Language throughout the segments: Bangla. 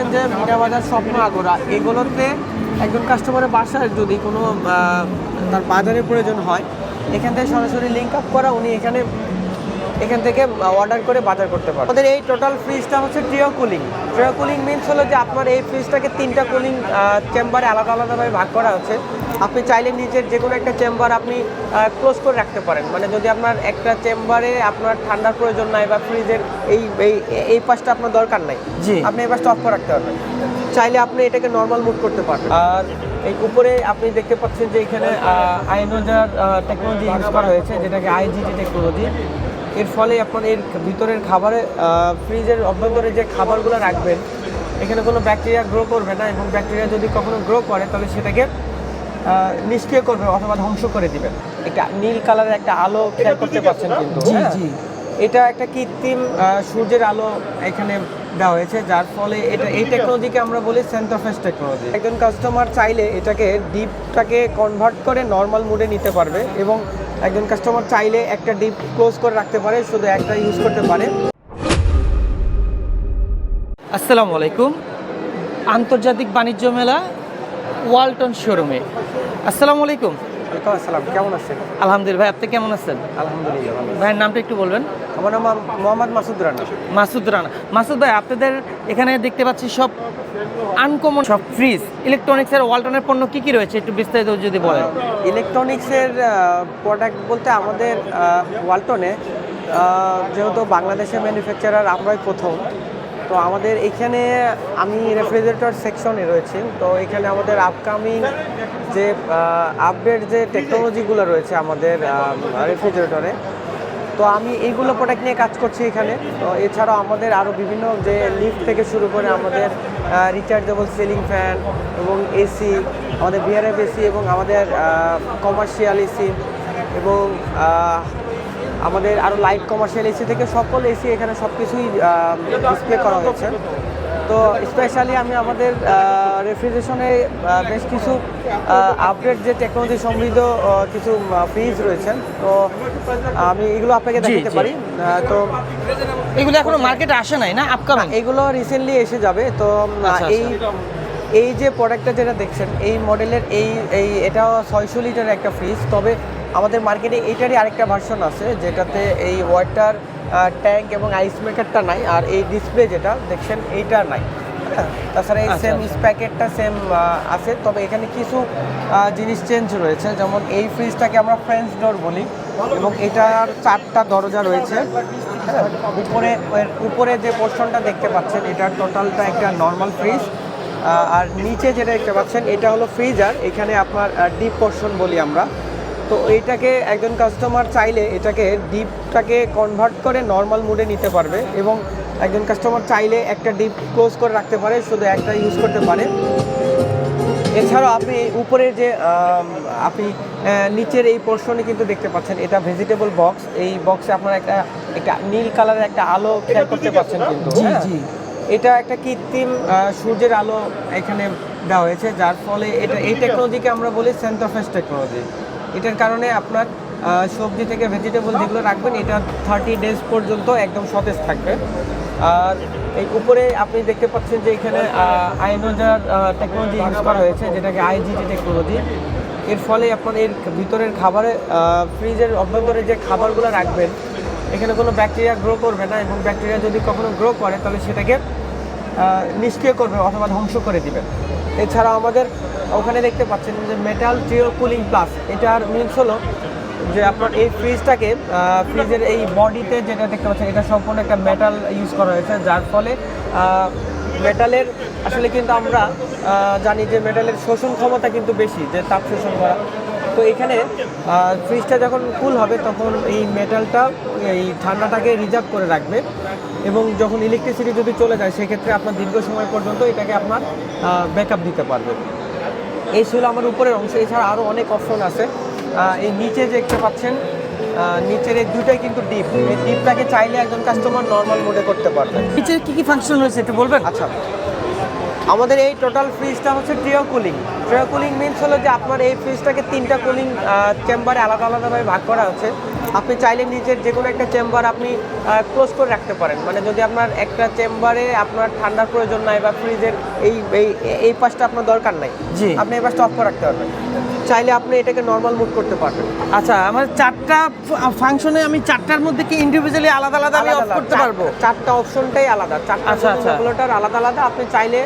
পাচ্ছেন যে মিনা বাজার, স্বপ্ন আগোরা, এগুলোতে একজন কাস্টমারের বাসার যদি কোনো তার বাজারের প্রয়োজন হয়, এখান থেকে সরাসরি লিঙ্ক আপ করা, উনি এখানে এখান থেকে অর্ডার করে বাজার করতে পারেন আমাদের এই টোটাল ফ্রিজটা হচ্ছে trio cooling trio cooling means হলো যে আপনার এই ফ্রিজটাকে তিনটা কুলিং চেম্বারে আলাদা আলাদাভাবে ভাগ করা হচ্ছে। আপনি চাইলে নিজের যে কোনো একটা চেম্বার আপনি ক্লোজ করে রাখতে পারেন। মানে যদি আপনার একটা চেম্বারে আপনার ঠান্ডার প্রয়োজন নাই বা ফ্রিজের এই এই এই পাশটা আপনার দরকার নাই জি। আপনি এই পাশটা অফ করে রাখতে পারবেন। চাইলে আপনি এটাকে নর্মাল মুড করতে পারবেন। আর এই উপরে আপনি দেখতে পাচ্ছেন যে এখানে আইনোজার টেকনোলজি ইউজ করা হয়েছে যেটাকে আইজিটি টেকনোলজি এর ফলে আপনার এর ভিতরের খাবারে ফ্রিজের অভ্যন্তরে যে খাবারগুলো রাখবেন এখানে কোনো ব্যাকটেরিয়া গ্রো করবে না এবং ব্যাকটেরিয়া যদি কখনো গ্রো করে তাহলে সেটাকে নিষ্ক্রিয় করবে অথবা ধ্বংস করে দিবে একটা নীল কালারের একটা আলো খেয়াল করতে পারছেন কিন্তু জি, হ্যাঁ? জি। এটা একটা কৃত্রিম সূর্যের আলো এখানে দেওয়া হয়েছে যার ফলে এটা এই টেকনোলজিকে আমরা বলি সেন্টারফেস টেকনোলজি একজন কাস্টমার চাইলে এটাকে ডিপটাকে কনভার্ট করে নর্মাল মুডে নিতে পারবে এবং একজন কাস্টমার চাইলে একটা ডিপ ক্লোজ করে রাখতে পারে শুধু একটা ইউজ করতে পারে। আসসালামু আলাইকুম। আন্তর্জাতিক বাণিজ্য মেলা ওয়ালটন শোরুমে। আসসালামু আলাইকুম। ওয়ালাইকুম আসসালাম কেমন আছেন? আলহামদুলিল্লাহ ভাই আপনি কেমন আছেন? আলহামদুলিল্লাহ ভাইয়ের নামটা একটু বলবেন। আমার নাম মোহাম্মদ মাসুদ রানা। মাসুদ রানা। মাসুদ ভাই আপনাদের এখানে দেখতে পাচ্ছি সব আনকমন সব ফ্রিজ ইলেকট্রনিক্সের ওয়ালটনের পণ্য কি কি রয়েছে? একটু বিস্তারিত যদি বলেন। ইলেকট্রনিক্সের প্রোডাক্ট বলতে আমাদের ওয়ালটনে যেহেতু বাংলাদেশে ম্যানুফ্যাকচারার আমরাই প্রথম। তো আমাদের এখানে আমি রেফ্রিজারেটর সেকশনে রয়েছি। তো এখানে আমাদের আপকামিং যে আপডেট যে টেকনোলজিগুলো রয়েছে আমাদের রেফ্রিজারেটরে তো আমি এইগুলো প্রোডাক্ট নিয়ে কাজ করছি এখানে। তো এছাড়াও আমাদের আরও বিভিন্ন যে লিফট থেকে শুরু করে আমাদের রিচার্জেবল সিলিং ফ্যান এবং এসি আমাদের বিআরএফ এসি এবং আমাদের কমার্শিয়াল এসি এবং আমাদের আরও লাইট কমার্শিয়াল এসি থেকে সকল এসি এখানে সব কিছুই ডিসপ্লে করা হয়েছে। তো স্পেশালি আমি আমাদের রেফ্রিজারেশনে বেশ কিছু আপডেট যে টেকনোলজি সমৃদ্ধ কিছু ফ্রিজ রয়েছেন তো আমি এগুলো আপনাকে দেখাতে পারি। তো এগুলো এখনও মার্কেটে আসে নাই না আপকামিং এগুলো রিসেন্টলি এসে যাবে তো আচ্ছা, এই এই যে প্রোডাক্টটা যেটা দেখছেন এই মডেলের এই এই এটা ছয়শো লিটারের একটা ফ্রিজ তবে আমাদের মার্কেটে এইটারই আরেকটা ভার্সন আছে যেটাতে এই ওয়াটার ট্যাঙ্ক এবং আইস মেকারটা নাই আর এই ডিসপ্লে যেটা দেখছেন এইটা নাই। হ্যাঁ, তাছাড়া এই সেম। প্যাকেটটা সেম আছে। তবে এখানে কিছু জিনিস চেঞ্জ রয়েছে। যেমন এই ফ্রিজটাকে আমরা ফ্রেঞ্চ ডোর বলি এবং এটার চারটা দরজা রয়েছে। হ্যাঁ, উপরে উপরে যে পোর্শনটা দেখতে পাচ্ছেন এটার টোটালটা একটা নর্মাল ফ্রিজ আর নিচে যেটা দেখতে পাচ্ছেন এটা হলো ফ্রিজার এখানে আপনার ডিপ পোর্শন বলি আমরা। তো এইটাকে একজন কাস্টমার চাইলে এটাকে ডিপটাকে কনভার্ট করে নর্মাল মুডে নিতে পারবে এবং একজন কাস্টমার চাইলে একটা ডিপ ক্লোজ করে রাখতে পারে শুধু একটা ইউজ করতে পারে এছাড়াও আপনি উপরে যে আপনি নিচের এই পোর্শনে কিন্তু দেখতে পাচ্ছেন এটা ভেজিটেবল বক্স এই বক্সে আপনার একটা একটা নীল কালারের একটা আলো খেয়াল করতে পাচ্ছেন কিন্তু জি, হ্যাঁ? জি। এটা একটা কৃত্রিম সূর্যের আলো এখানে দেওয়া হয়েছে যার ফলে এটা এই টেকনোলজিকে আমরা বলি সেন্টারফেস টেকনোলজি এটার কারণে আপনার সবজি থেকে ভেজিটেবল যেগুলো রাখবেন, এটা থার্টি ডেজ পর্যন্ত একদম সতেজ থাকবে। আর এই উপরে আপনি দেখতে পাচ্ছেন যে এখানে আইনোজার টেকনোলজি ইউজ করা হয়েছে, যেটাকে আইজিটি টেকনোলজি এর ফলে আপনার এর ভিতরের খাবারে ফ্রিজের অভ্যন্তরে যে খাবারগুলো রাখবেন, এখানে কোনো ব্যাকটেরিয়া গ্রো করবে না এবং ব্যাকটেরিয়া যদি কখনো গ্রো করে, তাহলে সেটাকে নিষ্ক্রিয় করবে অথবা ধ্বংস করে দিবে। এছাড়া আমাদের ওখানে দেখতে পাচ্ছেন যে মেটাল ট্রিও কুলিং প্লাস এটার মিনস হলো যে আপনার এই ফ্রিজটাকে ফ্রিজের এই বডিতে যেটা দেখতে পাচ্ছেন, এটা সম্পূর্ণ একটা মেটাল ইউজ করা হয়েছে, যার ফলে মেটালের আসলে কিন্তু আমরা জানি যে মেটালের শোষণ ক্ষমতা কিন্তু বেশি, যে তাপ শোষণ করা। তো এখানে ফ্রিজটা যখন কুল হবে, তখন এই মেটালটা এই ঠান্ডাটাকে রিজার্ভ করে রাখবে। এবং যখন ইলেকট্রিসিটি যদি চলে যায় সেক্ষেত্রে আপনার দীর্ঘ সময় পর্যন্ত এটাকে আপনার ব্যাকআপ দিতে পারবে। এই ছিল আমার উপরের অংশ। এছাড়া আরও অনেক অপশন আছে। এই নিচে দেখতে পাচ্ছেন নিচের এই দুটাই কিন্তু ডিপ এই ডিপটাকে চাইলে একজন কাস্টমার নর্মাল মোডে করতে পারবে। নিচে কি কি ফাংশন রয়েছে একটু বলবেন? আচ্ছা। আমাদের এই টোটাল ফ্রিজটা হচ্ছে trio cooling trio cooling means হলো যে আপনার এই ফ্রিজটাকে তিনটা কুলিং চেম্বারে আলাদা আলাদাভাবে ভাগ করা হচ্ছে। আপনি চাইলে নিজের যে কোনো একটা চেম্বার আপনি ক্লোজ করে রাখতে পারেন। মানে যদি আপনার একটা চেম্বারে আপনার ঠান্ডার প্রয়োজন নাই বা ফ্রিজের এই এই এই পাশটা আপনার দরকার নাই জি। আপনি এই পাশটা অফ করে রাখতে পারবেন। চাইলে আপনি এটাকে নর্মাল মুড করতে পারবেন। আচ্ছা আমার চারটা ফাংশনে আমি চারটার মধ্যে কি ইন্ডিভিজুয়ালি আলাদা আলাদা আমি অফ করতে পারব? চারটা অপশনটাই আলাদা। চারটা আচ্ছা, আচ্ছা। রেগুলেটর আলাদা আলাদা। আপনি চাইলে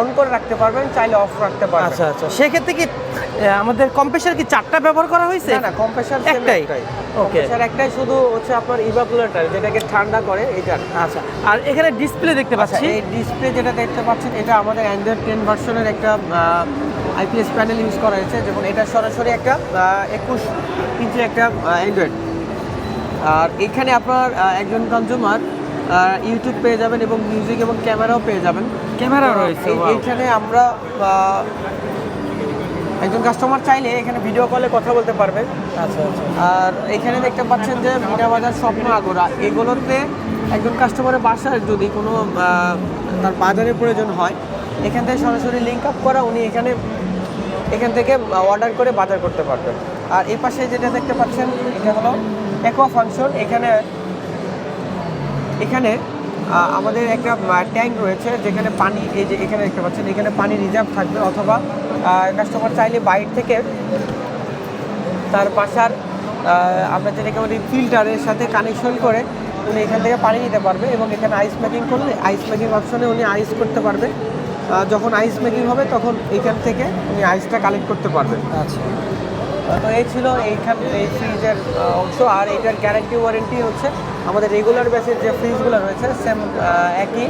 অন করে রাখতে পারবেন চাইলে অফ রাখতে পারবেন। আচ্ছা আচ্ছা। সেক্ষেত্রে কি আমাদের কম্প্রেসার কি চারটা ব্যবহার করা হয়েছে? না না কম্প্রেসার একটাই? Okay. কম্প্রেসার একটাই শুধু হচ্ছে আপনার ইভাকুলেটর যেটাকে ঠান্ডা করে এটা। আচ্ছা আর এখানে ডিসপ্লে দেখতে আচ্ছা পাচ্ছি। এই ডিসপ্লে যেটা দেখতে পাচ্ছেন এটা আমাদের অ্যান্ড্রয়েড টেন ভার্সনের একটা আইপিএস প্যানেল ইউজ করা হয়েছে যেমন এটা সরাসরি একটা একুশ ইঞ্চি একটা অ্যান্ড্রয়েড আর এখানে আপনার একজন কনজিউমার ইউটিউব পেয়ে যাবেন এবং মিউজিক এবং ক্যামেরাও পেয়ে যাবেন। ক্যামেরাও তো রয়েছে, এইখানে আমরা একজন কাস্টমার চাইলে এখানে ভিডিও কলে কথা বলতে পারবে। আচ্ছা আচ্ছা। আর এখানে দেখতে পাচ্ছেন যে মিনা বাজার স্বপ্ন আগোরা এগুলোতে একজন কাস্টমারের বাসার যদি কোনো তার বাজারের প্রয়োজন হয় এখান থেকে সরাসরি লিঙ্ক আপ করা উনি এখানে এখান থেকে অর্ডার করে বাজার করতে পারবেন। আর এই পাশে যেটা দেখতে পাচ্ছেন এটা হলো একোয়া ফাংশন এখানে এখানে আমাদের একটা ট্যাঙ্ক রয়েছে যেখানে পানি এই যে এখানে দেখতে পাচ্ছেন এখানে পানি রিজার্ভ থাকবে অথবা কাস্টমার চাইলে বাইরে থেকে তার বাসার আমরা যেটাকে বলি ফিল্টারের সাথে কানেকশন করে উনি এখান থেকে পানি নিতে পারবে এবং এখানে আইস মেকিং করলে আইস মেকিং অপশনে উনি আইস করতে পারবে। যখন আইস মেকিং হবে তখন এখান থেকে উনি আইসটা কালেক্ট করতে পারবেন আচ্ছা। তো এই ছিল এইখান এই ফ্রিজের অংশ। আর এটার গ্যারান্টি ওয়ারেন্টি হচ্ছে আমাদের রেগুলার বেসের যে ফ্রিজগুলো রয়েছে সেম একই।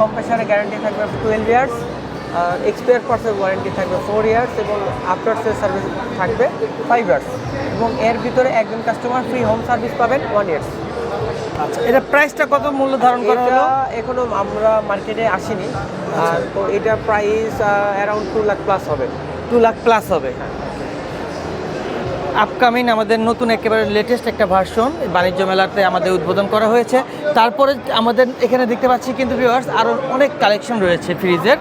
কম্প্রেসারের গ্যারান্টি থাকবে টুয়েলভ ইয়ার্স এক্সপায়ার পার্সের ওয়ারেন্টি থাকবে ফোর ইয়ার্স এবং আফটার সেল সার্ভিস থাকবে ফাইভ ইয়ার্স এবং এর ভিতরে একজন কাস্টমার ফ্রি হোম সার্ভিস পাবেন ওয়ান ইয়ার্স আচ্ছা এটা প্রাইসটা কত মূল্য ধারণ করা হলো? এখনও আমরা মার্কেটে আসিনি। আর তো এটা price around two lakh plus হবে। টু লাখ প্লাস হবে। আপকামিং আমাদের নতুন একেবারে লেটেস্ট একটা ভার্সন বাণিজ্য মেলাতে আমাদের উদ্বোধন করা হয়েছে। তারপরে আমাদের এখানে দেখতে পাচ্ছি কিন্তু ভিওয়ার্স আরও অনেক কালেকশন রয়েছে ফ্রিজের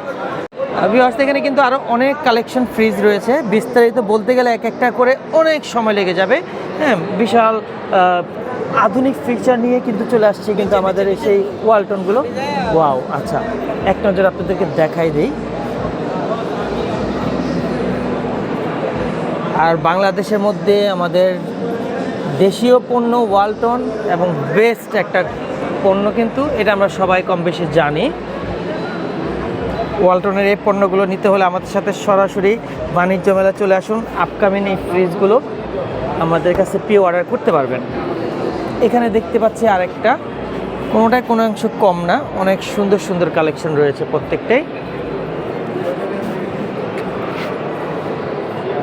ভিওয়ার্স এখানে কিন্তু আরও অনেক কালেকশন ফ্রিজ রয়েছে। বিস্তারিত বলতে গেলে এক একটা করে অনেক সময় লেগে যাবে। হ্যাঁ বিশাল আধুনিক ফিচার নিয়ে কিন্তু চলে আসছে কিন্তু আমাদের সেই ওয়ালটনগুলো ওয়াও আচ্ছা এক নজর আপনাদেরকে দেখাই দিই। আর বাংলাদেশের মধ্যে আমাদের দেশীয় পণ্য ওয়ালটন এবং বেস্ট একটা পণ্য কিন্তু, এটা আমরা সবাই কম বেশি জানি। ওয়ালটনের এই পণ্যগুলো নিতে হলে আমাদের সাথে সরাসরি বাণিজ্য মেলা চলে আসুন। আপকামিং এই ফ্রিজগুলো আমাদের কাছে পি অর্ডার করতে পারবেন। এখানে দেখতে পাচ্ছি আরেকটা। কোনোটাই কোনো অংশ কম না, অনেক সুন্দর সুন্দর কালেকশন রয়েছে প্রত্যেকটাই।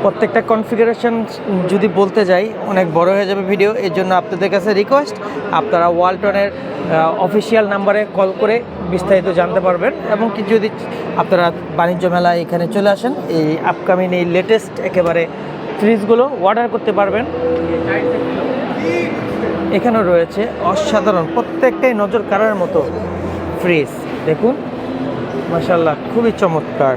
প্রত্যেকটা কনফিগারেশন যদি বলতে যাই, অনেক বড় হয়ে যাবে ভিডিও এর জন্য আপনাদের কাছে রিকোয়েস্ট আপনারা ওয়ালটনের অফিসিয়াল নাম্বারে কল করে বিস্তারিত জানতে পারবেন এবং কি যদি আপনারা বাণিজ্য মেলা এখানে চলে আসেন, এই আপকামিং এই লেটেস্ট একেবারে ফ্রিজগুলো অর্ডার করতে পারবেন। এখানেও রয়েছে অসাধারণ, প্রত্যেকটাই নজর কাড়ার মতো ফ্রিজ দেখুন। মাসাল্লাহ খুবই চমৎকার।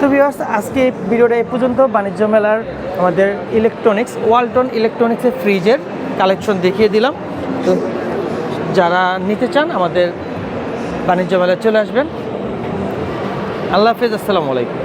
তো ভিউয়ার্স আজকে ভিডিওটা এ পর্যন্ত। বাণিজ্য মেলার আমাদের ইলেকট্রনিক্স ওয়ালটন ইলেকট্রনিক্সের ফ্রিজের কালেকশন দেখিয়ে দিলাম। তো যারা নিতে চান, আমাদের বাণিজ্য মেলায় চলে আসবেন। আল্লাহ হাফিজ, আসসালামু আলাইকুম।